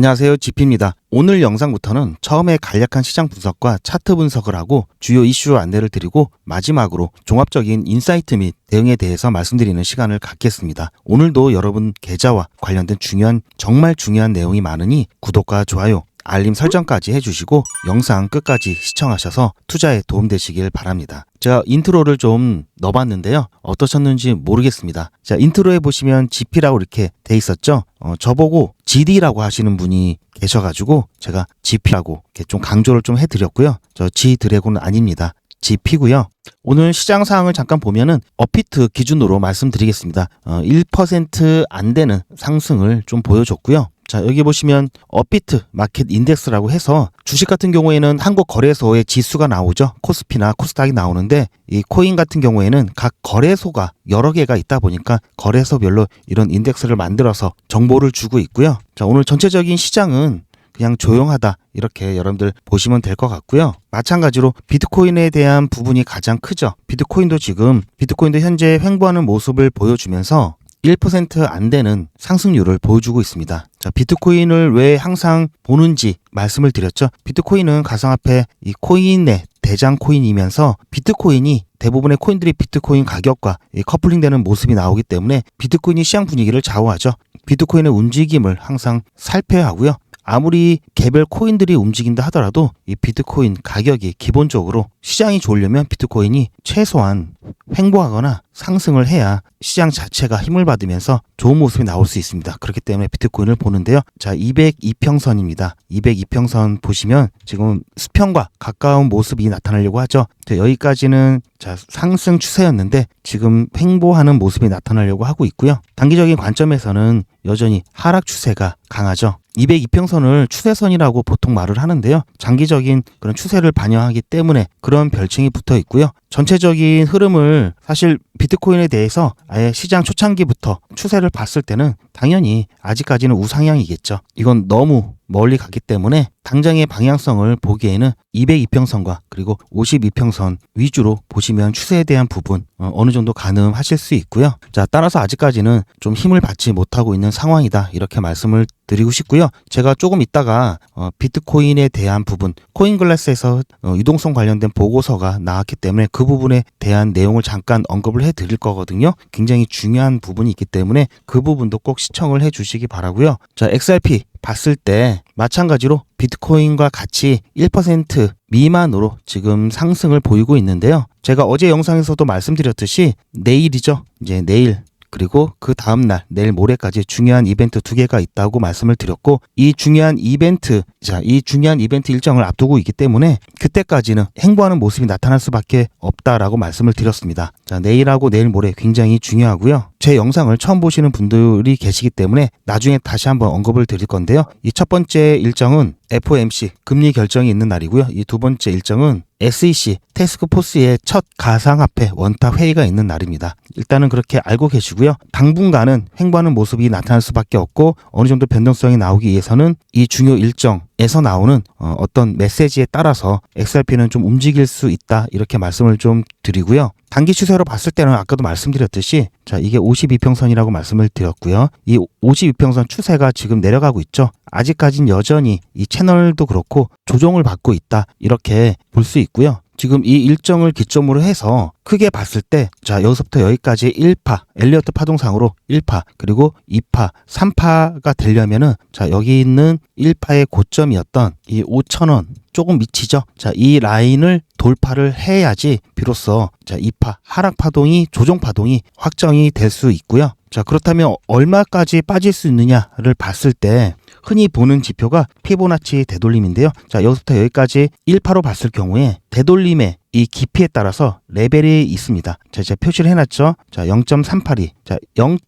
안녕하세요. 지피입니다. 오늘 영상부터는 처음에 간략한 시장 분석과 차트 분석을 하고 주요 이슈 안내를 드리고 마지막으로 종합적인 인사이트 및 대응에 대해서 말씀드리는 시간을 갖겠습니다. 오늘도 여러분 계좌와 관련된 중요한 정말 중요한 내용이 많으니 구독과 좋아요 알림 설정까지 해주시고 영상 끝까지 시청하셔서 투자에 도움되시길 바랍니다. 제가 인트로를 좀 넣어봤는데요. 어떠셨는지 모르겠습니다. 자, 인트로에 보시면 GP라고 이렇게 돼 있었죠? 어, 저보고 GD라고 하시는 분이 계셔가지고 제가 GP라고 이렇게 좀 강조를 좀 해드렸고요. 저 G 드래곤은 아닙니다. GP고요. 오늘 시장 상황을 잠깐 보면은 어피트 기준으로 말씀드리겠습니다. 어, 1%안 되는 상승을 좀 보여줬고요. 자, 여기 보시면 어피트 마켓 인덱스라고 해서 주식 같은 경우에는 한국 거래소의 지수가 나오죠. 코스피나 코스닥이 나오는데 이 코인 같은 경우에는 각 거래소가 여러 개가 있다 보니까 거래소별로 이런 인덱스를 만들어서 정보를 주고 있고요. 자, 오늘 전체적인 시장은 그냥 조용하다 이렇게 여러분들 보시면 될 것 같고요. 마찬가지로 비트코인에 대한 부분이 가장 크죠. 비트코인도 지금 비트코인도 현재 횡보하는 모습을 보여주면서 1%안 되는 상승률을 보여주고 있습니다. 자, 비트코인을 왜 항상 보는지 말씀을 드렸죠. 비트코인은 가상화폐 이 코인의 대장 코인이면서 비트코인이 대부분의 코인들이 비트코인 가격과 커플링되는 모습이 나오기 때문에 비트코인이 시장 분위기를 좌우하죠. 비트코인의 움직임을 항상 살펴야 하고요. 아무리 개별 코인들이 움직인다 하더라도 이 비트코인 가격이 기본적으로 시장이 좋으려면 비트코인이 최소한 횡보하거나 상승을 해야 시장 자체가 힘을 받으면서 좋은 모습이 나올 수 있습니다. 그렇기 때문에 비트코인을 보는데요. 자, 202평선입니다. 202평선 보시면 지금 수평과 가까운 모습이 나타나려고 하죠. 여기까지는 자, 상승 추세였는데 지금 횡보하는 모습이 나타나려고 하고 있고요. 단기적인 관점에서는 여전히 하락 추세가 강하죠. 202평선을 추세선이라고 보통 말을 하는데요. 장기적인 그런 추세를 반영하기 때문에 그런 별칭이 붙어 있고요. 전체적인 흐름을 사실 비트코인에 대해서 아예 시장 초창기부터 추세를 봤을 때는 당연히 아직까지는 우상향이겠죠. 이건 너무 멀리 갔기 때문에 당장의 방향성을 보기에는 202평선과 그리고 52평선 위주로 보시면 추세에 대한 부분 어, 느 정도 가늠하실 수 있고요. 자, 따라서 아직까지는 좀 힘을 받지 못하고 있는 상황이다. 이렇게 말씀을 드리고 싶고요. 제가 조금 있다가 어, 비트코인에 대한 부분, 코인글래스에서 어, 유동성 관련된 보고서가 나왔기 때문에 그 부분에 대한 내용을 잠깐 언급을 해 드릴 거거든요. 굉장히 중요한 부분이 있기 때문에 그 부분도 꼭 시청을 해 주시기 바라고요. 자, XRP 봤을 때 마찬가지로 비트코인과 같이 1% 미만으로 지금 상승을 보이고 있는데요. 제가 어제 영상에서도 말씀드렸듯이 내일이죠. 이제 내일 그리고 그 다음날 내일 모레까지 중요한 이벤트 두 개가 있다고 말씀을 드렸고 이 중요한 이벤트 자 이 중요한 이벤트 일정을 앞두고 있기 때문에 그때까지는 행보하는 모습이 나타날 수밖에 없다라고 말씀을 드렸습니다. 자 내일하고 내일 모레 굉장히 중요하고요. 제 영상을 처음 보시는 분들이 계시기 때문에 나중에 다시 한번 언급을 드릴 건데요. 이 첫 번째 일정은 FOMC 금리 결정이 있는 날이고요. 이 두 번째 일정은 SEC 테스크포스의 첫 가상화폐 원탁 회의가 있는 날입니다. 일단은 그렇게 알고 계시고요. 당분간은 횡보하는 모습이 나타날 수밖에 없고 어느 정도 변동성이 나오기 위해서는 이 중요 일정 에서 나오는 어, 어떤 메시지에 따라서 XRP는 좀 움직일 수 있다 이렇게 말씀을 좀 드리고요. 단기 추세로 봤을 때는 아까도 말씀드렸듯이 자 이게 52평선이라고 말씀을 드렸고요. 이 52평선 추세가 지금 내려가고 있죠. 아직까진 여전히 이 채널도 그렇고 조정을 받고 있다 이렇게 볼 수 있고요. 지금 이 일정을 기점으로 해서 크게 봤을 때, 자, 여기서부터 여기까지 1파, 엘리어트 파동상으로 1파, 그리고 2파, 3파가 되려면은, 자, 여기 있는 1파의 고점이었던 이 5천원 조금 미치죠? 자, 이 라인을 돌파를 해야지 비로소 자, 2파 하락 파동이 조정 파동이 확정이 될 수 있고요. 자, 그렇다면 얼마까지 빠질 수 있느냐를 봤을 때 흔히 보는 지표가 피보나치 되돌림인데요. 자, 여기서부터 여기까지 1파로 봤을 경우에 되돌림의 이 깊이에 따라서 레벨이 있습니다. 자, 제가 표시를 해놨죠. 자, 0.382. 자, 0.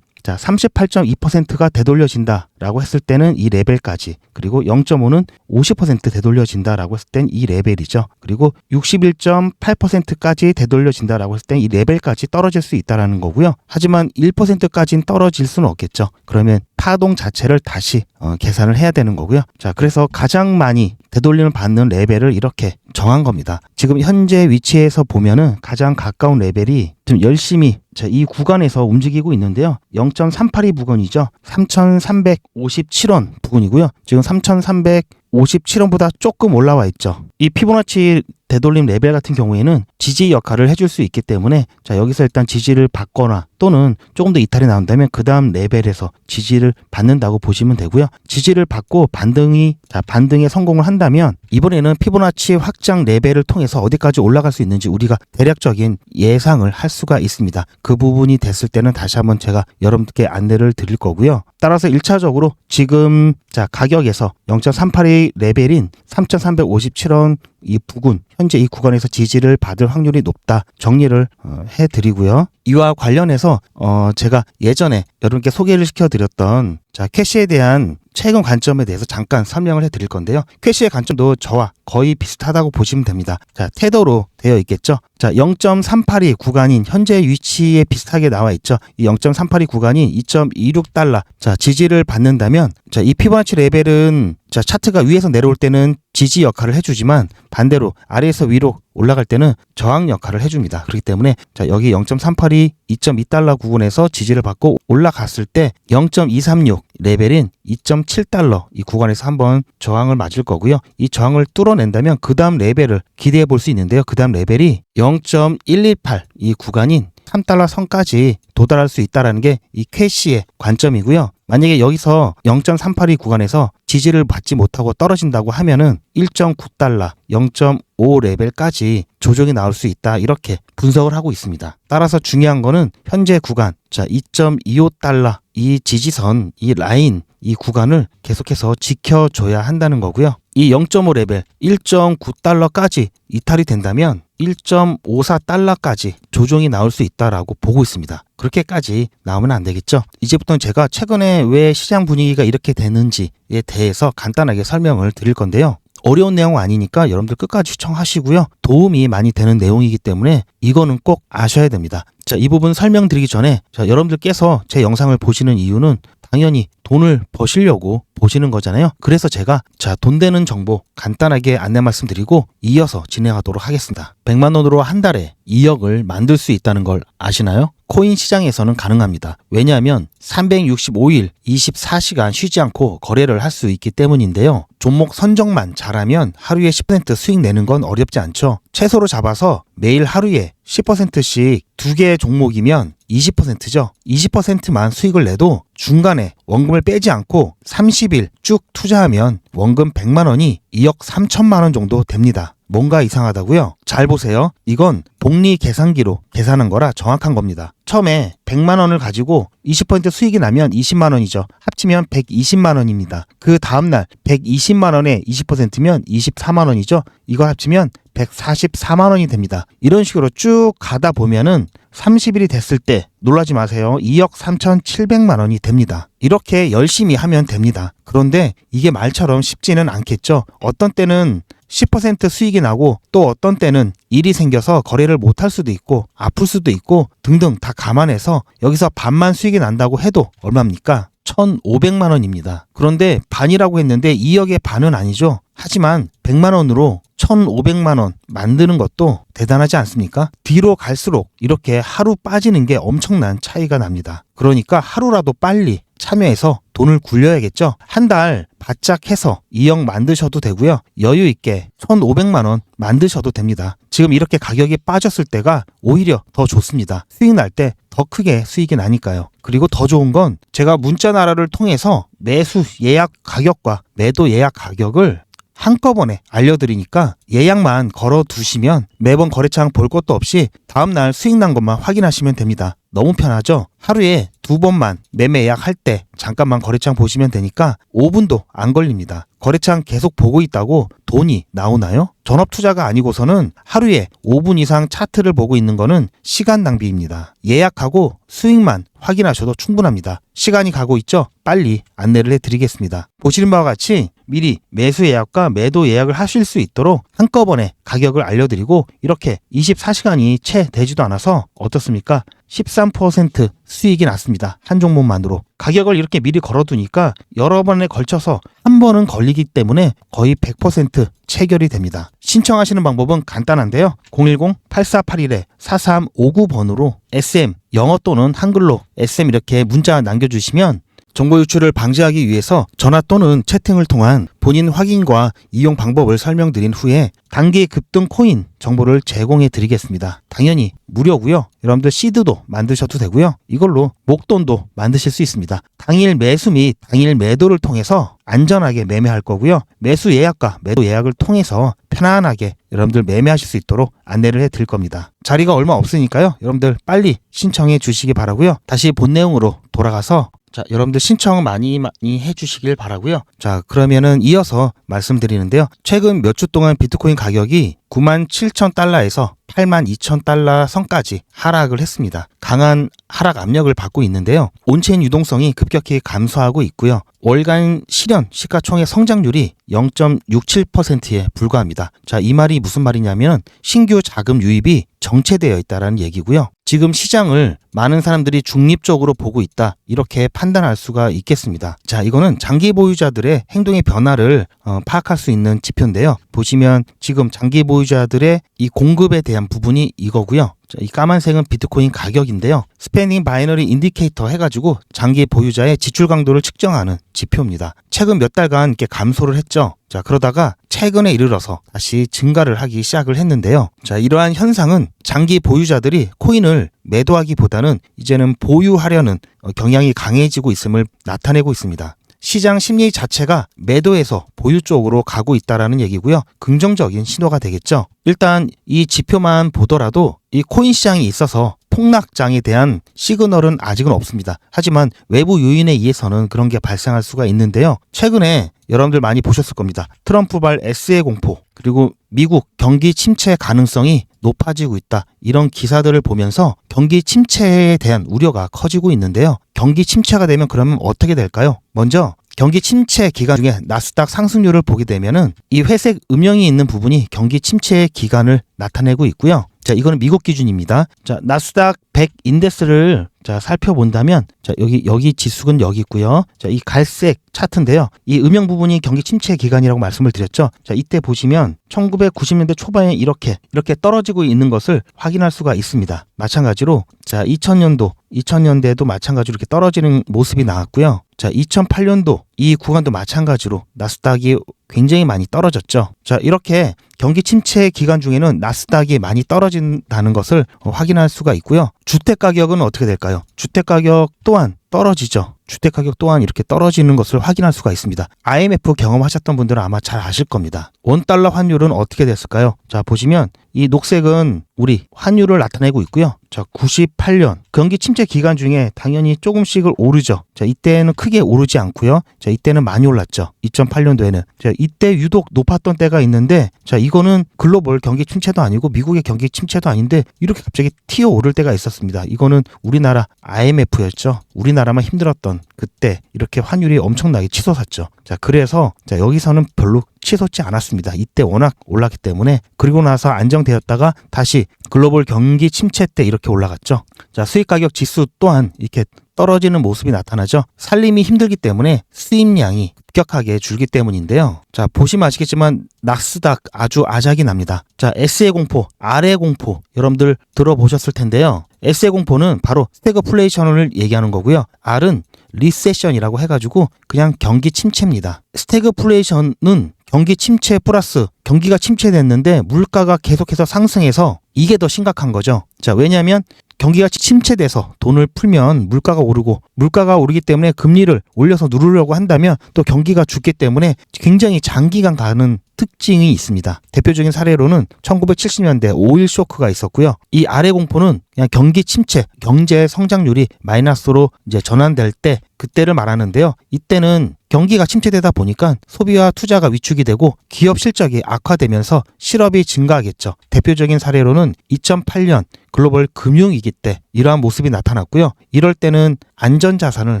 자, 38.2%가 되돌려진다라고 했을 때는 이 레벨까지. 그리고 0.5는 50% 되돌려진다라고 했을 땐 이 레벨이죠. 그리고 61.8%까지 되돌려진다라고 했을 땐 이 레벨까지 떨어질 수 있다라는 거고요. 하지만 1%까지는 떨어질 수는 없겠죠. 그러면 파동 자체를 다시 어, 계산을 해야 되는 거고요. 자, 그래서 가장 많이 되돌림을 받는 레벨을 이렇게 정한 겁니다. 지금 현재 위치에서 보면은 가장 가까운 레벨이 좀 열심히 자, 이 구간에서 움직이고 있는데요. 0.382 부근이죠. 3,357원 부근이고요. 지금 3,357원보다 조금 올라와 있죠. 이 피보나치 되돌림 레벨 같은 경우에는 지지 역할을 해줄 수 있기 때문에 자 여기서 일단 지지를 받거나 또는 조금 더 이탈이 나온다면 그 다음 레벨에서 지지를 받는다고 보시면 되고요. 지지를 받고 반등이 자 반등에 성공을 한다면 이번에는 피보나치 확장 레벨을 통해서 어디까지 올라갈 수 있는지 우리가 대략적인 예상을 할 수가 있습니다. 그 부분이 됐을 때는 다시 한번 제가 여러분께 안내를 드릴 거고요. 따라서 1차적으로 지금 자 가격에서 0.382 레벨인 3,357원 이 부근 현재 이 구간에서 지지를 받을 확률이 높다 정리를 어, 해드리고요. 이와 관련해서 어 제가 예전에 여러분께 소개를 시켜드렸던 자 캐시에 대한 최근 관점에 대해서 잠깐 설명을 해드릴 건데요. 캐시의 관점도 저와 거의 비슷하다고 보시면 됩니다. 자 테더로 되어 있겠죠. 자 0.382 구간인 현재 위치에 비슷하게 나와 있죠. 이 0.382 구간인 2.26달러 자 지지를 받는다면 자이 피보나치 레벨은 자 차트가 위에서 내려올 때는 지지 역할을 해주지만 반대로 아래에서 위로 올라갈 때는 저항 역할을 해줍니다. 그렇기 때문에 자 여기 0.382 2.2달러 구간에서 지지를 받고 올라갔을 때 0.236 레벨인 2.7달러 이 구간에서 한번 저항을 맞을 거고요. 이 저항을 뚫어낸다면 그 다음 레벨을 기대해 볼 수 있는데요. 그 다음 레벨이 0.118 이 구간인 3달러 선까지 도달할 수 있다라는 게 이 캐시의 관점이고요. 만약에 여기서 0.382 구간에서 지지를 받지 못하고 떨어진다고 하면은 1.9달러, 0.5 레벨까지 조정이 나올 수 있다. 이렇게 분석을 하고 있습니다. 따라서 중요한 거는 현재 구간, 자, 2.25달러 이 지지선, 이 라인, 이 구간을 계속해서 지켜줘야 한다는 거고요. 이 0.5 레벨 1.9달러까지 이탈이 된다면 1.54달러까지 조정이 나올 수 있다라고 보고 있습니다. 그렇게까지 나오면 안 되겠죠. 이제부터는 제가 최근에 왜 시장 분위기가 이렇게 되는지에 대해서 간단하게 설명을 드릴 건데요. 어려운 내용 아니니까 여러분들 끝까지 시청하시고요. 도움이 많이 되는 내용이기 때문에 이거는 꼭 아셔야 됩니다. 자, 이 부분 설명드리기 전에 자, 여러분들께서 제 영상을 보시는 이유는 당연히 돈을 버시려고 보시는 거잖아요. 그래서 제가 자, 돈 되는 정보 간단하게 안내 말씀드리고 이어서 진행하도록 하겠습니다. 100만 원으로 한 달에 2억을 만들 수 있다는 걸 아시나요? 코인 시장에서는 가능합니다. 왜냐하면 365일 24시간 쉬지 않고 거래를 할 수 있기 때문인데요. 종목 선정만 잘하면 하루에 10% 수익 내는 건 어렵지 않죠. 최소로 잡아서 매일 하루에 10%씩 두 개의 종목이면 20%죠. 20%만 수익을 내도 중간에 원금을 빼지 않고 30일 쭉 투자하면 원금 100만 원이 2억 3천만 원 정도 됩니다. 뭔가 이상하다고요? 잘 보세요. 이건 복리 계산기로 계산한 거라 정확한 겁니다. 처음에 100만 원을 가지고 20% 수익이 나면 20만 원이죠. 합치면 120만 원입니다. 그 다음 날 120만 원에 20%면 24만 원이죠. 이거 합치면 144만 원이 됩니다. 이런 식으로 쭉 가다 보면은 30일이 됐을 때 놀라지 마세요. 2억 3,700만 원이 됩니다. 이렇게 열심히 하면 됩니다. 그런데 이게 말처럼 쉽지는 않겠죠. 어떤 때는 10% 수익이 나고 또 어떤 때는 일이 생겨서 거래를 못할 수도 있고 아플 수도 있고 등등 다 감안해서 여기서 반만 수익이 난다고 해도 얼마입니까? 1,500만 원입니다. 그런데 반이라고 했는데 2억의 반은 아니죠. 하지만 100만 원으로 1,500만 원 만드는 것도 대단하지 않습니까? 뒤로 갈수록 이렇게 하루 빠지는 게 엄청난 차이가 납니다. 그러니까 하루라도 빨리 참여해서 돈을 굴려야겠죠. 한 달 바짝 해서 2억 만드셔도 되고요. 여유 있게 1,500만 원 만드셔도 됩니다. 지금 이렇게 가격이 빠졌을 때가 오히려 더 좋습니다. 수익 날 때 더 크게 수익이 나니까요. 그리고 더 좋은 건 제가 문자 나라를 통해서 매수 예약 가격과 매도 예약 가격을 한꺼번에 알려드리니까 예약만 걸어 두시면 매번 거래창 볼 것도 없이 다음날 수익 난 것만 확인하시면 됩니다. 너무 편하죠? 하루에 두 번만 매매 예약할 때 잠깐만 거래창 보시면 되니까 5분도 안 걸립니다. 거래창 계속 보고 있다고 돈이 나오나요? 전업 투자가 아니고서는 하루에 5분 이상 차트를 보고 있는 거는 시간 낭비입니다. 예약하고 수익만 확인하셔도 충분합니다. 시간이 가고 있죠? 빨리 안내를 해드리겠습니다. 보시는 바와 같이 미리 매수 예약과 매도 예약을 하실 수 있도록 한꺼번에 가격을 알려드리고 이렇게 24시간이 채 되지도 않아서 어떻습니까? 13% 수익이 났습니다. 한 종목만으로. 가격을 이렇게 미리 걸어두니까 여러 번에 걸쳐서 한 번은 걸리기 때문에 거의 100% 체결이 됩니다. 신청하시는 방법은 간단한데요. 010-8481-4359번으로 SM 영어 또는 한글로 SM 이렇게 문자 남겨주시면 정보 유출을 방지하기 위해서 전화 또는 채팅을 통한 본인 확인과 이용 방법을 설명드린 후에 단기 급등 코인 정보를 제공해 드리겠습니다. 당연히 무료고요. 여러분들 시드도 만드셔도 되고요. 이걸로 목돈도 만드실 수 있습니다. 당일 매수 및 당일 매도를 통해서 안전하게 매매할 거고요. 매수 예약과 매도 예약을 통해서 편안하게 여러분들 매매하실 수 있도록 안내를 해 드릴 겁니다. 자리가 얼마 없으니까요. 여러분들 빨리 신청해 주시기 바라고요. 다시 본 내용으로 돌아가서 자, 여러분들 신청 많이 많이 해 주시길 바라고요. 자, 그러면은 이어서 말씀드리는데요. 최근 몇 주 동안 비트코인 가격이 9만 7천 달러에서 8만 2천 달러 선까지 하락을 했습니다. 강한 하락 압력을 받고 있는데요. 온체인 유동성이 급격히 감소하고 있고요. 월간 실현 시가총액 성장률이 0.67%에 불과합니다. 자, 이 말이 무슨 말이냐면 신규 자금 유입이 정체되어 있다라는 얘기고요. 지금 시장을 많은 사람들이 중립적으로 보고 있다. 이렇게 판단할 수가 있겠습니다. 자, 이거는 장기 보유자들의 행동의 변화를 어, 파악할 수 있는 지표인데요. 보시면 지금 장기 보유자들의 이 공급에 대한 부분이 이거고요. 자, 이 까만색은 비트코인 가격인데요. 스페닝 바이너리 인디케이터 해가지고 장기 보유자의 지출 강도를 측정하는 지표입니다. 최근 몇 달간 이렇게 감소를 했죠. 자, 그러다가 최근에 이르러서 다시 증가를 하기 시작을 했는데요. 자, 이러한 현상은 장기 보유자들이 코인을 매도하기보다는 이제는 보유하려는 어, 경향이 강해지고 있음을 나타내고 있습니다. 시장 심리 자체가 매도에서 보유 쪽으로 가고 있다라는 얘기고요. 긍정적인 신호가 되겠죠. 일단 이 지표만 보더라도 이 코인 시장에 있어서 폭락장에 대한 시그널은 아직은 없습니다. 하지만 외부 요인에 의해서는 그런 게 발생할 수가 있는데요. 최근에 여러분들 많이 보셨을 겁니다. 트럼프발 S의 공포, 그리고 미국 경기 침체 가능성이 높아지고 있다. 이런 기사들을 보면서 경기 침체에 대한 우려가 커지고 있는데요. 경기 침체가 되면 그러면 어떻게 될까요? 먼저 경기 침체 기간 중에 나스닥 상승률을 보게 되면은 이 회색 음영이 있는 부분이 경기 침체의 기간을 나타내고 있고요. 자, 이거는 미국 기준입니다. 자, 나스닥 100 인덱스를 자, 살펴본다면 자, 여기 여기 지수는 여기 있고요. 자, 이 갈색 차트인데요. 이 음영 부분이 경기 침체 기간이라고 말씀을 드렸죠. 자, 이때 보시면 1990년대 초반에 이렇게 이렇게 떨어지고 있는 것을 확인할 수가 있습니다. 마찬가지로 자, 2000년도 2000년대도 마찬가지로 이렇게 떨어지는 모습이 나왔고요. 자, 2008년도 이 구간도 마찬가지로 나스닥이 굉장히 많이 떨어졌죠. 자, 이렇게 경기 침체 기간 중에는 나스닥이 많이 떨어진다는 것을 확인할 수가 있고요. 주택 가격은 어떻게 될까요? 주택 가격 또한 떨어지죠. 주택 가격 또한 이렇게 떨어지는 것을 확인할 수가 있습니다. IMF 경험하셨던 분들은 아마 잘 아실 겁니다. 원달러 환율은 어떻게 됐을까요? 자, 보시면 이 녹색은 우리 환율을 나타내고 있고요. 자, 98년 경기 침체 기간 중에 당연히 조금씩을 오르죠. 자, 이때는 크게 오르지 않고요. 자, 이때는 많이 올랐죠. 2008년도에는. 자, 이때 유독 높았던 때가 있는데 자, 이거는 글로벌 경기 침체도 아니고 미국의 경기 침체도 아닌데 이렇게 갑자기 튀어 오를 때가 있었습니다. 이거는 우리나라 IMF였죠. 우리나라만 힘들었던 그때 이렇게 환율이 엄청나게 치솟았죠. 자, 그래서 자, 여기서는 별로 치솟지 않았습니다. 이때 워낙 올랐기 때문에 그리고 나서 안정되었다가 다시 글로벌 경기 침체 때 이렇게 올라갔죠. 자, 수익 가격 지수 또한 이렇게 떨어지는 모습이 나타나죠. 살림이 힘들기 때문에 수입량이 급격하게 줄기 때문인데요. 자, 보시면 아시겠지만 낙스닥 아주 아작이 납니다. 자, S의 공포, R의 공포 여러분들 들어보셨을 텐데요. S의 공포는 바로 스태그플레이션을 얘기하는 거고요. R은 리세션이라고 해가지고 그냥 경기 침체입니다. 스태그플레이션은 경기 침체 플러스 경기가 침체됐는데 물가가 계속해서 상승해서 이게 더 심각한 거죠. 자, 왜냐하면 경기가 침체돼서 돈을 풀면 물가가 오르고 물가가 오르기 때문에 금리를 올려서 누르려고 한다면 또 경기가 죽기 때문에 굉장히 장기간 가는 특징이 있습니다. 대표적인 사례로는 1970년대 오일 쇼크가 있었고요. 이 아래 공포는 그냥 경기 침체, 경제 성장률이 마이너스로 이제 전환될 때 그때를 말하는데요. 이때는 경기가 침체되다 보니까 소비와 투자가 위축이 되고 기업 실적이 악화되면서 실업이 증가하겠죠. 대표적인 사례로는 2008년 글로벌 금융위기 때 이러한 모습이 나타났고요. 이럴 때는 안전자산을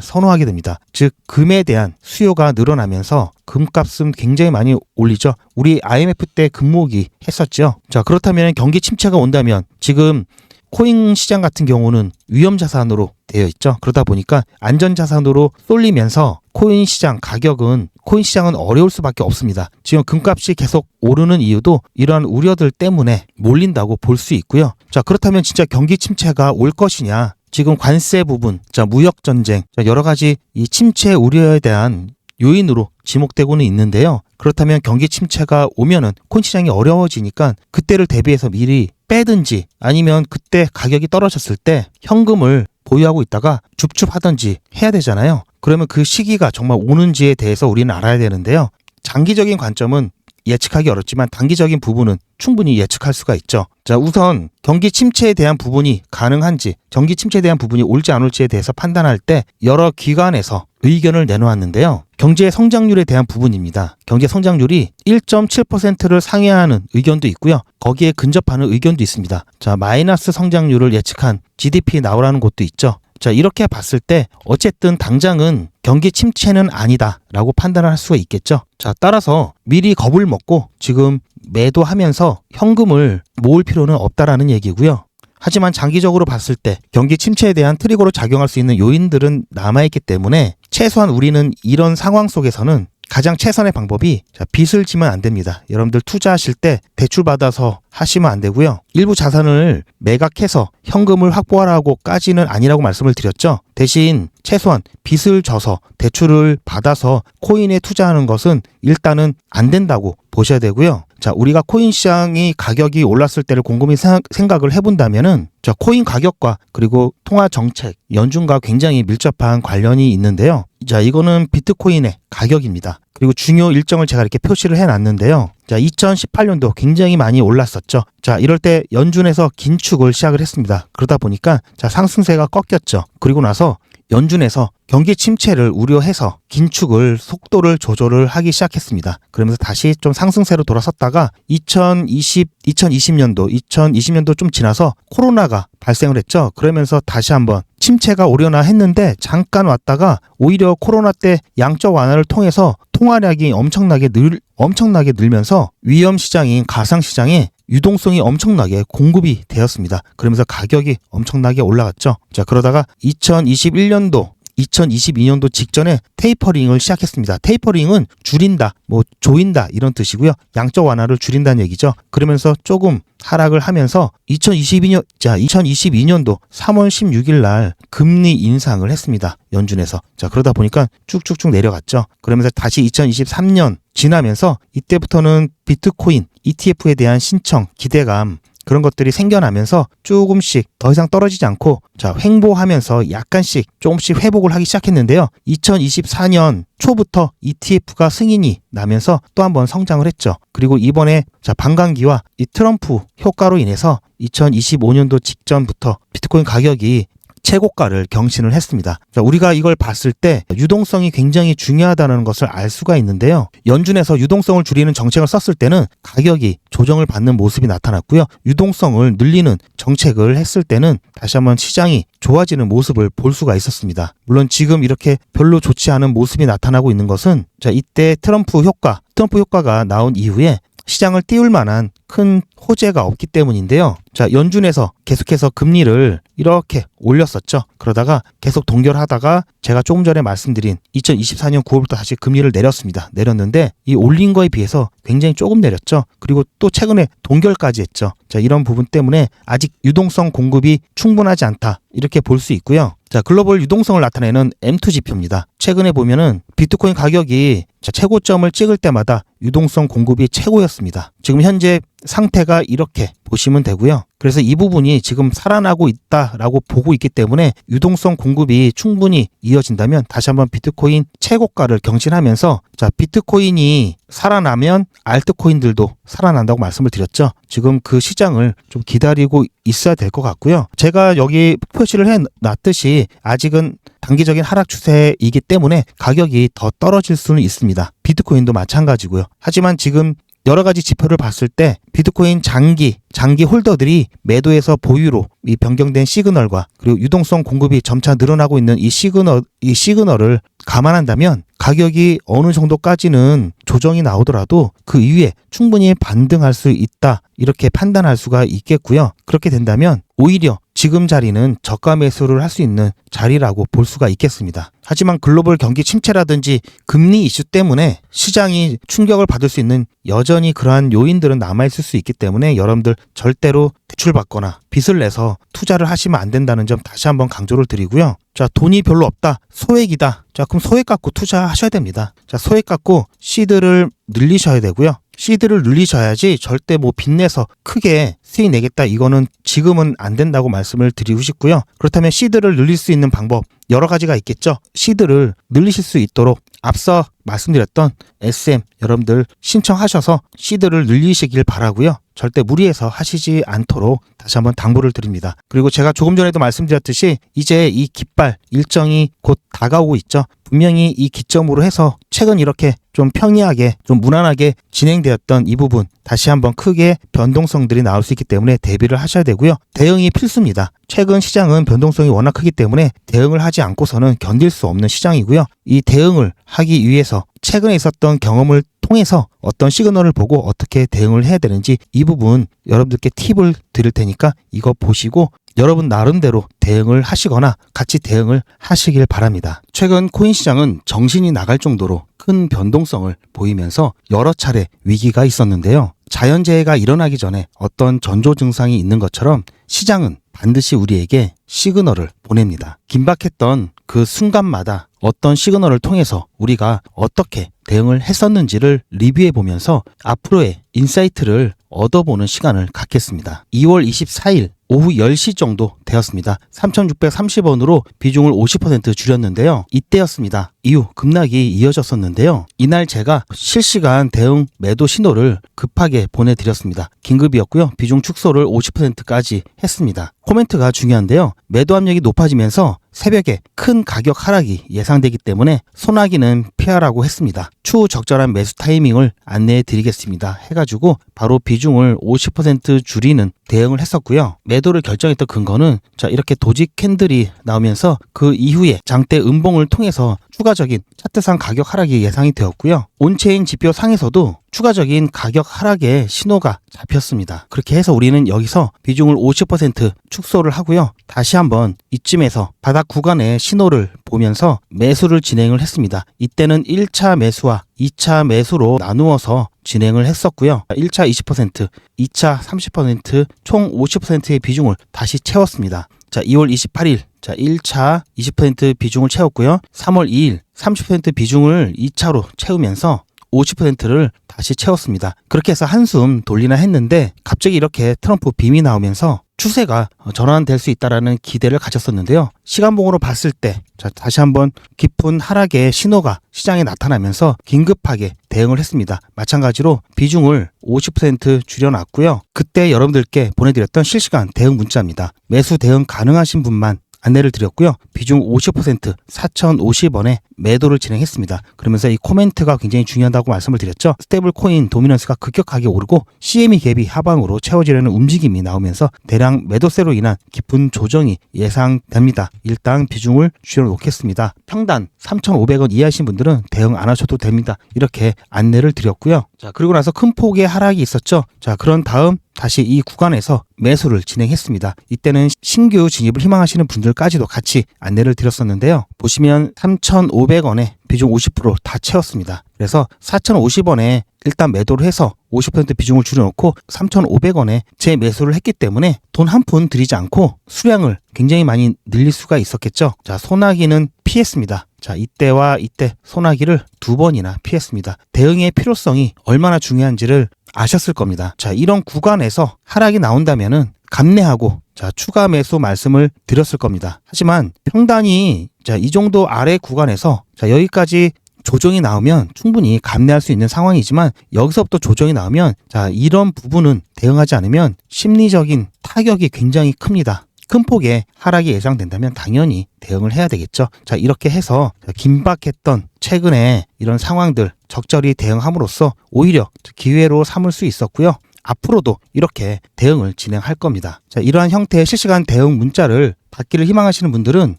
선호하게 됩니다. 즉, 금에 대한 수요가 늘어나면서 금값은 굉장히 많이 올리죠. 우리 IMF 때 금모기 했었죠. 자, 그렇다면 경기 침체가 온다면 지금 코인 시장 같은 경우는 위험 자산으로 되어 있죠. 그러다 보니까 안전 자산으로 쏠리면서 코인 시장 가격은 코인 시장은 어려울 수밖에 없습니다. 지금 금값이 계속 오르는 이유도 이러한 우려들 때문에 몰린다고 볼 수 있고요. 자, 그렇다면 진짜 경기 침체가 올 것이냐? 지금 관세 부분, 자, 무역 전쟁, 자, 여러 가지 이 침체 우려에 대한 요인으로 지목되고는 있는데요. 그렇다면 경기 침체가 오면은 코인 시장이 어려워지니까 그때를 대비해서 미리 빼든지 아니면 그때 가격이 떨어졌을 때 현금을 보유하고 있다가 줍줍하든지 해야 되잖아요. 그러면 그 시기가 정말 오는지에 대해서 우리는 알아야 되는데요. 장기적인 관점은 예측하기 어렵지만 단기적인 부분은 충분히 예측할 수가 있죠. 자, 우선 경기 침체에 대한 부분이 가능한지, 경기 침체에 대한 부분이 올지 안 올지에 대해서 판단할 때 여러 기관에서 의견을 내놓았는데요. 경제 성장률에 대한 부분입니다. 경제 성장률이 1.7%를 상회하는 의견도 있고요. 거기에 근접하는 의견도 있습니다. 자, 마이너스 성장률을 예측한 GDP 나오라는 곳도 있죠. 자, 이렇게 봤을 때 어쨌든 당장은 경기 침체는 아니다라고 판단을 할 수가 있겠죠. 자, 따라서 미리 겁을 먹고 지금 매도하면서 현금을 모을 필요는 없다라는 얘기고요. 하지만 장기적으로 봤을 때 경기 침체에 대한 트리거로 작용할 수 있는 요인들은 남아있기 때문에 최소한 우리는 이런 상황 속에서는 가장 최선의 방법이 자, 빚을 지면 안 됩니다. 여러분들 투자하실 때 대출 받아서 하시면 안 되고요. 일부 자산을 매각해서 현금을 확보하라고까지는 아니라고 말씀을 드렸죠. 대신 최소한 빚을 져서 대출을 받아서 코인에 투자하는 것은 일단은 안 된다고 보셔야 되고요. 자, 우리가 코인 시장이 가격이 올랐을 때를 곰곰이 생각 을 해본다면은 자, 코인 가격과 그리고 통화 정책, 연준과 굉장히 밀접한 관련이 있는데요. 자, 이거는 비트코인의 가격입니다. 그리고 중요 일정을 제가 이렇게 표시를 해놨는데요. 자, 2018년도 굉장히 많이 올랐었죠. 자, 이럴 때 연준에서 긴축을 시작을 했습니다. 그러다 보니까 자, 상승세가 꺾였죠. 그리고 나서 연준에서 경기 침체를 우려해서 긴축을 속도를 조절을 하기 시작했습니다. 그러면서 다시 좀 상승세로 돌아섰다가 2020 2020년도 2020년도 좀 지나서 코로나가 발생을 했죠. 그러면서 다시 한번 침체가 오려나 했는데 잠깐 왔다가 오히려 코로나 때 양적 완화를 통해서 통화량이 엄청나게 늘 엄청나게 늘면서 위험 시장인 가상 시장에 유동성이 엄청나게 공급이 되었습니다. 그러면서 가격이 엄청나게 올라갔죠. 자, 그러다가 2021년도 2022년도 직전에 테이퍼링을 시작했습니다. 테이퍼링은 줄인다, 뭐 조인다 이런 뜻이고요. 양적 완화를 줄인다는 얘기죠. 그러면서 조금 하락을 하면서 2022년 자 2022년도 3월 16일 날 금리 인상을 했습니다. 연준에서. 자, 그러다 보니까 쭉쭉쭉 내려갔죠. 그러면서 다시 2023년 지나면서 이때부터는 비트코인 ETF에 대한 신청, 기대감 그런 것들이 생겨나면서 조금씩 더 이상 떨어지지 않고 자 횡보하면서 약간씩 조금씩 회복을 하기 시작했는데요. 2024년 초부터 ETF가 승인이 나면서 또 한 번 성장을 했죠. 그리고 이번에 자 반감기와 이 트럼프 효과로 인해서 2025년도 직전부터 비트코인 가격이 최고가를 경신을 했습니다. 우리가 이걸 봤을 때 유동성이 굉장히 중요하다는 것을 알 수가 있는데요. 연준에서 유동성을 줄이는 정책을 썼을 때는 가격이 조정을 받는 모습이 나타났고요. 유동성을 늘리는 정책을 했을 때는 다시 한번 시장이 좋아지는 모습을 볼 수가 있었습니다. 물론 지금 이렇게 별로 좋지 않은 모습이 나타나고 있는 것은 자 이때 트럼프 효과, 트럼프 효과가 나온 이후에 시장을 띄울 만한 큰 호재가 없기 때문인데요. 자, 연준에서 계속해서 금리를 이렇게 올렸었죠. 그러다가 계속 동결하다가 제가 조금 전에 말씀드린 2024년 9월부터 다시 금리를 내렸습니다. 내렸는데 이 올린 거에 비해서 굉장히 조금 내렸죠. 그리고 또 최근에 동결까지 했죠. 자, 이런 부분 때문에 아직 유동성 공급이 충분하지 않다. 이렇게 볼 수 있고요. 자, 글로벌 유동성을 나타내는 M2 지표입니다. 최근에 보면은 비트코인 가격이 최고점을 찍을 때마다 유동성 공급이 최고였습니다. 지금 현재 상태가 이렇게 보시면 되고요. 그래서 이 부분이 지금 살아나고 있다라고 보고 있기 때문에 유동성 공급이 충분히 이어진다면 다시 한번 비트코인 최고가를 경신하면서 자 비트코인이 살아나면 알트코인들도 살아난다고 말씀을 드렸죠. 지금 그 시장을 좀 기다리고 있어야 될 것 같고요. 제가 여기 표시를 해 놨듯이 아직은 단기적인 하락 추세이기 때문에 가격이 더 떨어질 수는 있습니다. 비트코인도 마찬가지고요. 하지만 지금 여러 가지 지표를 봤을 때 비트코인 장기 장기 홀더들이 매도에서 보유로 이 변경된 시그널과 그리고 유동성 공급이 점차 늘어나고 있는 이 시그널 이 시그널을 감안한다면 가격이 어느 정도까지는 조정이 나오더라도 그 이후에 충분히 반등할 수 있다 이렇게 판단할 수가 있겠고요. 그렇게 된다면 오히려 지금 자리는 저가 매수를 할 수 있는 자리라고 볼 수가 있겠습니다. 하지만 글로벌 경기 침체라든지 금리 이슈 때문에 시장이 충격을 받을 수 있는 여전히 그러한 요인들은 남아있을 수 있기 때문에 여러분들 절대로 대출받거나 빚을 내서 투자를 하시면 안 된다는 점 다시 한번 강조를 드리고요. 자, 돈이 별로 없다. 소액이다. 자, 그럼 소액 갖고 투자하셔야 됩니다. 자, 소액 갖고 시드를 늘리셔야 되고요. 시드를 늘리셔야지 절대 뭐 빚내서 크게 수익 내겠다 이거는 지금은 안 된다고 말씀을 드리고 싶고요. 그렇다면 시드를 늘릴 수 있는 방법 여러 가지가 있겠죠. 시드를 늘리실 수 있도록 앞서 말씀드렸던 SM 여러분들 신청하셔서 시드를 늘리시길 바라고요. 절대 무리해서 하시지 않도록 다시 한번 당부를 드립니다. 그리고 제가 조금 전에도 말씀드렸듯이 이제 이 깃발 일정이 곧 다가오고 있죠. 분명히 이 기점으로 해서 최근 이렇게 좀 평이하게 좀 무난하게 진행되었던 이 부분 다시 한번 크게 변동성들이 나올 수 있기 때문에 대비를 하셔야 되고요. 대응이 필수입니다. 최근 시장은 변동성이 워낙 크기 때문에 대응을 하지 않고서는 견딜 수 없는 시장이고요. 이 대응을 하기 위해서 최근에 있었던 경험을 통해서 어떤 시그널을 보고 어떻게 대응을 해야 되는지 이 부분 여러분들께 팁을 드릴 테니까 이거 보시고 여러분 나름대로 대응을 하시거나 같이 대응을 하시길 바랍니다. 최근 코인 시장은 정신이 나갈 정도로 큰 변동성을 보이면서 여러 차례 위기가 있었는데요. 자연재해가 일어나기 전에 어떤 전조 증상이 있는 것처럼 시장은 반드시 우리에게 시그널을 보냅니다. 긴박했던 그 순간마다 어떤 시그널을 통해서 우리가 어떻게 대응을 했었는지를 리뷰해 보면서 앞으로의 인사이트를 얻어보는 시간을 갖겠습니다. 2월 24일 오후 10시 정도 되었습니다. 3,630원으로 비중을 50% 줄였는데요. 이때였습니다. 이후 급락이 이어졌었는데요. 이날 제가 실시간 대응 매도 신호를 급하게 보내드렸습니다. 긴급이었고요. 비중 축소를 50%까지 했습니다. 코멘트가 중요한데요. 매도 압력이 높아지면서 새벽에 큰 가격 하락이 예상되기 때문에 소나기는 피하라고 했습니다. 추후 적절한 매수 타이밍을 안내해 드리겠습니다. 해가지고 바로 비중을 50% 줄이는 대응을 했었고요. 매도를 결정했던 근거는 자 이렇게 도직 캔들이 나오면서 그 이후에 장대 음봉을 통해서 추가적인 차트상 가격 하락이 예상이 되었고요. 온체인 지표 상에서도 추가적인 가격 하락의 신호가 잡혔습니다. 그렇게 해서 우리는 여기서 비중을 50% 축소를 하고요. 다시 한번 이쯤에서 바닥 구간의 신호를 보면서 매수를 진행을 했습니다. 이때는 1차 매수와 2차 매수로 나누어서 진행을 했었고요. 1차 20%, 2차 30%총 50%의 비중을 다시 채웠습니다. 자, 2월 28일 자, 1차 20% 비중을 채웠고요. 3월 2일 30% 비중을 2차로 채우면서 50%를 다시 채웠습니다. 그렇게 해서 한숨 돌리나 했는데 갑자기 이렇게 트럼프 빔이 나오면서 추세가 전환될 수 있다라는 기대를 가졌었는데요. 시간봉으로 봤을 때 자, 다시 한번 깊은 하락의 신호가 시장에 나타나면서 긴급하게 대응을 했습니다. 마찬가지로 비중을 50% 줄여놨고요. 그때 여러분들께 보내드렸던 실시간 대응 문자입니다. 매수 대응 가능하신 분만 안내를 드렸고요. 비중 50% 4,050원에 매도를 진행했습니다. 그러면서 이 코멘트가 굉장히 중요하다고 말씀을 드렸죠. 스테이블 코인 도미넌스가 급격하게 오르고 CME 갭이 하방으로 채워지려는 움직임이 나오면서 대량 매도세로 인한 깊은 조정이 예상됩니다. 일단 비중을 줄여놓겠습니다. 평단 3,500원 이하신 분들은 대응 안 하셔도 됩니다. 이렇게 안내를 드렸고요. 자, 그리고 나서 큰 폭의 하락이 있었죠. 자, 그런 다음 다시 이 구간에서 매수를 진행했습니다. 이때는 신규 진입을 희망하시는 분들까지도 같이 안내를 드렸었는데요. 보시면 3,500원에 비중 50%다 채웠습니다. 그래서 4,050원에 일단 매도를 해서 50% 비중을 줄여놓고 3,500원에 재매수를 했기 때문에 돈 한 푼 들이지 않고 수량을 굉장히 많이 늘릴 수가 있었겠죠. 자, 소나기는 피했습니다. 자, 이때와 이때 소나기를 두 번이나 피했습니다. 대응의 필요성이 얼마나 중요한지를 아셨을 겁니다. 자, 이런 구간에서 하락이 나온다면은 감내하고 자, 추가 매수 말씀을 드렸을 겁니다. 하지만 평단이 자, 이 정도 아래 구간에서 자, 여기까지 조정이 나오면 충분히 감내할 수 있는 상황이지만 여기서부터 조정이 나오면 자, 이런 부분은 대응하지 않으면 심리적인 타격이 굉장히 큽니다. 큰 폭의 하락이 예상된다면 당연히 대응을 해야 되겠죠. 자, 이렇게 해서 긴박했던 최근에 이런 상황들 적절히 대응함으로써 오히려 기회로 삼을 수 있었고요. 앞으로도 이렇게 대응을 진행할 겁니다. 자, 이러한 형태의 실시간 대응 문자를 받기를 희망하시는 분들은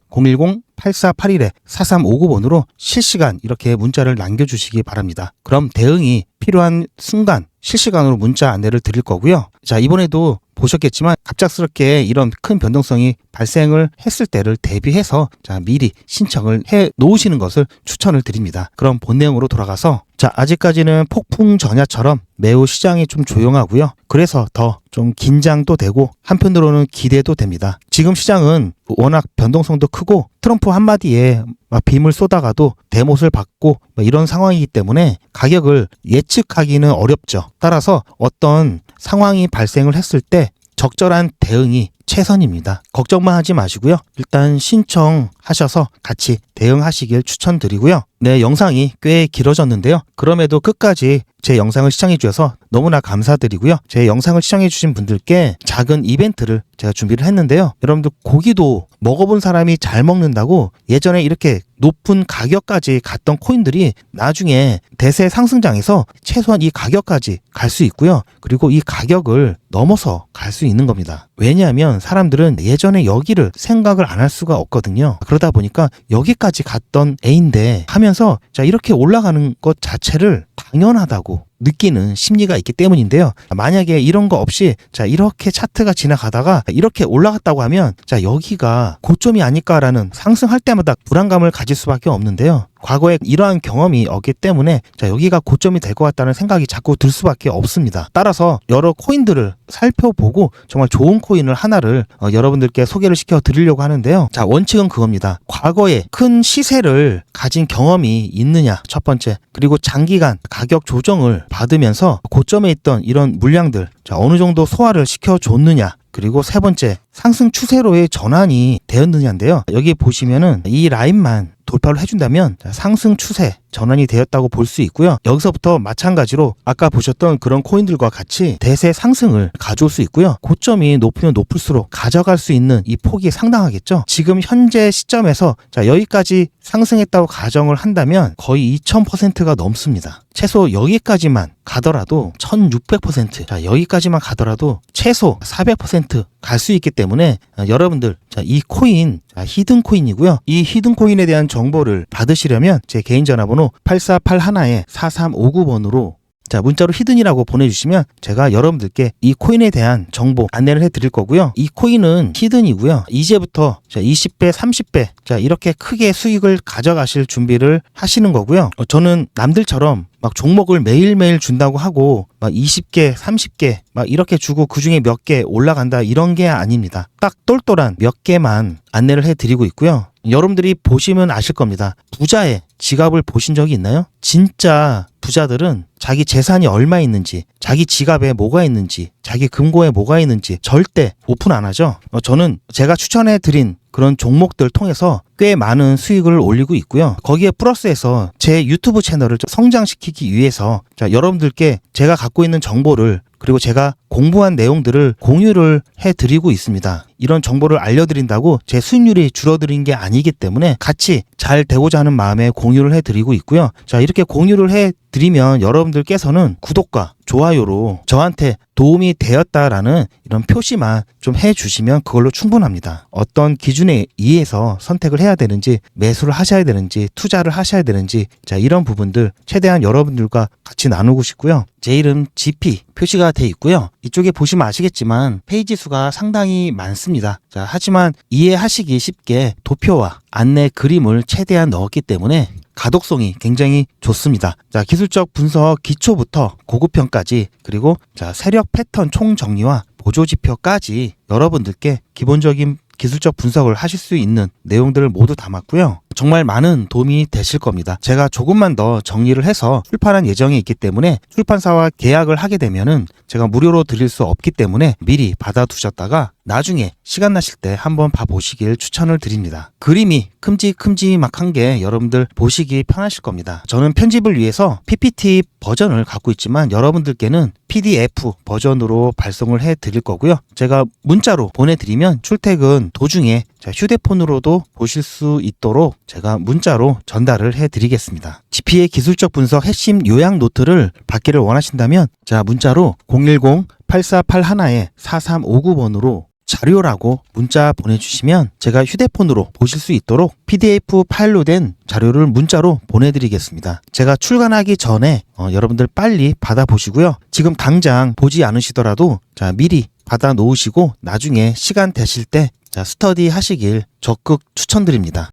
010-8481-4359번으로 실시간 이렇게 문자를 남겨주시기 바랍니다. 그럼 대응이 필요한 순간 실시간으로 문자 안내를 드릴 거고요. 자, 이번에도 보셨겠지만 갑작스럽게 이런 큰 변동성이 발생을 했을 때를 대비해서 자, 미리 신청을 해 놓으시는 것을 추천을 드립니다. 그럼 본 내용으로 돌아가서 자, 아직까지는 폭풍 전야처럼 매우 시장이 좀 조용하고요. 그래서 더 좀 긴장도 되고 한편으로는 기대도 됩니다. 지금 시장은 워낙 변동성도 크고 트럼프 한마디에 막 빔을 쏟아가도 대못을 받고 뭐 이런 상황이기 때문에 가격을 예측하기는 어렵죠. 따라서 어떤 상황이 발생을 했을 때 적절한 대응이 최선입니다. 걱정만 하지 마시고요. 일단 신청하셔서 같이 대응하시길 추천드리고요. 네, 영상이 꽤 길어졌는데요. 그럼에도 끝까지 제 영상을 시청해 주셔서 너무나 감사드리고요. 제 영상을 시청해 주신 분들께 작은 이벤트를 제가 준비를 했는데요. 여러분들 고기도 먹어본 사람이 잘 먹는다고 예전에 이렇게 높은 가격까지 갔던 코인들이 나중에 대세 상승장에서 최소한 이 가격까지 갈 수 있고요. 그리고 이 가격을 넘어서 갈 수 있는 겁니다. 왜냐하면 사람들은 예전에 여기를 생각을 안 할 수가 없거든요. 그러다 보니까 여기까지 갔던 A인데 하면서 자 이렇게 올라가는 것 자체를 당연하다고 느끼는 심리가 있기 때문인데요. 만약에 이런 거 없이 자 이렇게 차트가 지나가다가 이렇게 올라갔다고 하면 자 여기가 고점이 아닐까라는 상승할 때마다 불안감을 가질 수밖에 없는데요. 과거에 이러한 경험이 없기 때문에 자 여기가 고점이 될 것 같다는 생각이 자꾸 들 수밖에 없습니다. 따라서 여러 코인들을 살펴보고 정말 좋은 코인을 하나를 어, 여러분들께 소개를 시켜 드리려고 하는데요. 자 원칙은 그겁니다. 과거에 큰 시세를 가진 경험이 있느냐 첫 번째 그리고 장기간 가격 조정을 받으면서 고점에 있던 이런 물량들 자 어느 정도 소화를 시켜 줬느냐 그리고 세 번째 상승 추세로의 전환이 되었느냐인데요. 여기 보시면은 이 라인만 돌파를 해준다면 상승 추세 전환이 되었다고 볼 수 있고요. 여기서부터 마찬가지로 아까 보셨던 그런 코인들과 같이 대세 상승을 가져올 수 있고요. 고점이 높으면 높을수록 가져갈 수 있는 이 폭이 상당하겠죠. 지금 현재 시점에서 자 여기까지 상승했다고 가정을 한다면 거의 2000%가 넘습니다. 최소 여기까지만 가더라도 1600%. 자, 여기까지만 가더라도 최소 400%갈 수 있기 때문에 아, 여러분들 자, 이 코인 자, 히든 코인이고요. 이 히든 코인에 대한 정보를 받으시려면 제 개인 전화번호 8481에 4359번으로 자, 문자로 히든이라고 보내주시면 제가 여러분들께 이 코인에 대한 정보 안내를 해드릴 거고요. 이 코인은 히든이고요. 이제부터 자, 20배, 30배, 자, 이렇게 크게 수익을 가져가실 준비를 하시는 거고요. 어, 저는 남들처럼 막 종목을 매일매일 준다고 하고 막 20개, 30개 막 이렇게 주고 그 중에 몇 개 올라간다 이런 게 아닙니다. 딱 똘똘한 몇 개만 안내를 해 드리고 있고요. 여러분들이 보시면 아실 겁니다. 부자의 지갑을 보신 적이 있나요? 진짜 부자들은 자기 재산이 얼마 있는지, 자기 지갑에 뭐가 있는지, 자기 금고에 뭐가 있는지 절대 오픈 안 하죠. 어, 저는 제가 추천해 드린 그런 종목들 통해서 꽤 많은 수익을 올리고 있고요. 거기에 플러스해서 제 유튜브 채널을 좀 성장시키기 위해서 자, 여러분들께 제가 갖고 있는 정보를 그리고 제가 공부한 내용들을 공유를 해 드리고 있습니다. 이런 정보를 알려드린다고 제 수익률이 줄어드는 게 아니기 때문에 같이 잘 되고자 하는 마음에 공유를 해 드리고 있고요. 자, 이렇게 공유를 해 드리면 여러분들께서는 구독과 좋아요로 저한테 도움이 되었다라는 이런 표시만 좀 해 주시면 그걸로 충분합니다. 어떤 기준에 의해서 선택을 해야 되는지 매수를 하셔야 되는지 투자를 하셔야 되는지 자 이런 부분들 최대한 여러분들과 같이 나누고 싶고요. 제 이름 GP 표시가 돼 있고요. 이쪽에 보시면 아시겠지만 페이지 수가 상당히 많습니다. 자, 하지만 이해하시기 쉽게 도표와 안내 그림을 최대한 넣었기 때문에 가독성이 굉장히 좋습니다. 자, 기술적 분석 기초부터 고급형까지 그리고 자, 세력 패턴 총 정리와 보조 지표까지 여러분들께 기본적인 기술적 분석을 하실 수 있는 내용들을 모두 담았고요. 정말 많은 도움이 되실 겁니다. 제가 조금만 더 정리를 해서 출판한 예정이 있기 때문에 출판사와 계약을 하게 되면은 제가 무료로 드릴 수 없기 때문에 미리 받아두셨다가 나중에 시간 나실 때 한번 봐보시길 추천을 드립니다. 그림이 큼직큼직한 게 여러분들 보시기 편하실 겁니다. 저는 편집을 위해서 PPT 버전을 갖고 있지만 여러분들께는 PDF 버전으로 발송을 해 드릴 거고요. 제가 문자로 보내드리면 출퇴근 도중에 자, 휴대폰으로도 보실 수 있도록 제가 문자로 전달을 해 드리겠습니다. GP의 기술적 분석 핵심 요약 노트를 받기를 원하신다면 자, 문자로 010-8481-4359번으로 자료라고 문자 보내주시면 제가 휴대폰으로 보실 수 있도록 PDF 파일로 된 자료를 문자로 보내드리겠습니다. 제가 출간하기 전에 어, 여러분들 빨리 받아보시고요. 지금 당장 보지 않으시더라도 자 미리 받아 놓으시고 나중에 시간 되실 때 자, 스터디 하시길 적극 추천드립니다.